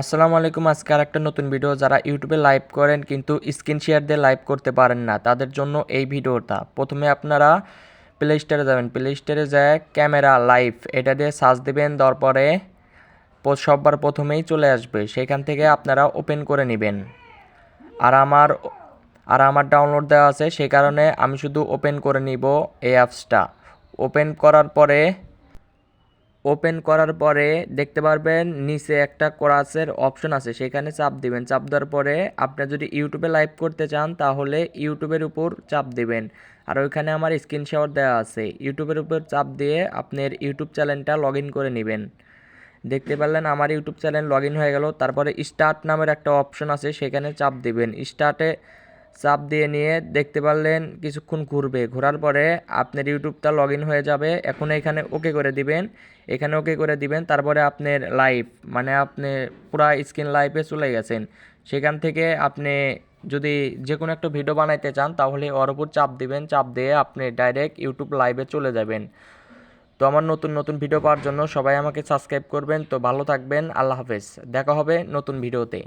আসসালামু আলাইকুম। আজকে আর একটা নতুন ভিডিও। যারা ইউটিউবে লাইভ করেন কিন্তু স্ক্রিন শেয়ার দিয়ে লাইভ করতে পারেন না, তাদের জন্য এই ভিডিওটা। প্রথমে আপনারা প্লে স্টোরে যাবেন। প্লে স্টোরে যায় ক্যামেরা লাইভ। এটা দিয়ে সার্চ দিবেন তারপরে পরে সববার প্রথমেই চলে আসবে। সেখান থেকে আপনারা ওপেন করে নেবেন। আর আমার আর আমার ডাউনলোড দেওয়া আছে। সেই কারণে আমি শুধু ওপেন করে নিব এই অ্যাপসটা। ওপেন করার পরে ওপেন করার পরে দেখতে পারবেন নিচে একটা কোরাসের অপশন আছে, সেখানে চাপ দিবেন। চাপ দেওয়ার পরে আপনি যদি ইউটিউবে লাইভ করতে চান, তাহলে ইউটিউবের উপর চাপ দিবেন। আর ওইখানে আমার স্ক্রিনশট দেওয়া আছে। ইউটিউবের উপর চাপ দিয়ে আপনার ইউটিউব চ্যানেলটা লগ করে নেবেন। দেখতে পারলেন আমার ইউটিউব চ্যানেল লগ হয়ে গেল। তারপরে স্টার্ট নামের একটা অপশন আছে, সেখানে চাপ দিবেন। স্টার্টে চাপ দিয়ে নিয়ে দেখতে পারলেন কিছুক্ষণ ঘুরবে। ঘোরার পরে আপনার ইউটিউবটা লগ হয়ে যাবে। এখন এখানে ওকে করে দিবেন। এখানে ওকে করে দিবেন। তারপরে আপনার লাইভ মানে আপনি পুরা স্ক্রিন লাইভে চলে গেছেন। সেখান থেকে আপনি যদি যে কোনো একটা ভিডিও বানাইতে চান, তাহলে ওর উপর চাপ দিবেন। চাপ দিয়ে আপনি ডাইরেক্ট ইউটিউব লাইভে চলে যাবেন। তো আমার নতুন নতুন ভিডিও পাওয়ার জন্য সবাই আমাকে সাবস্ক্রাইব করবেন। তো ভালো থাকবেন। আল্লাহ হাফেজ। দেখা হবে নতুন ভিডিওতে।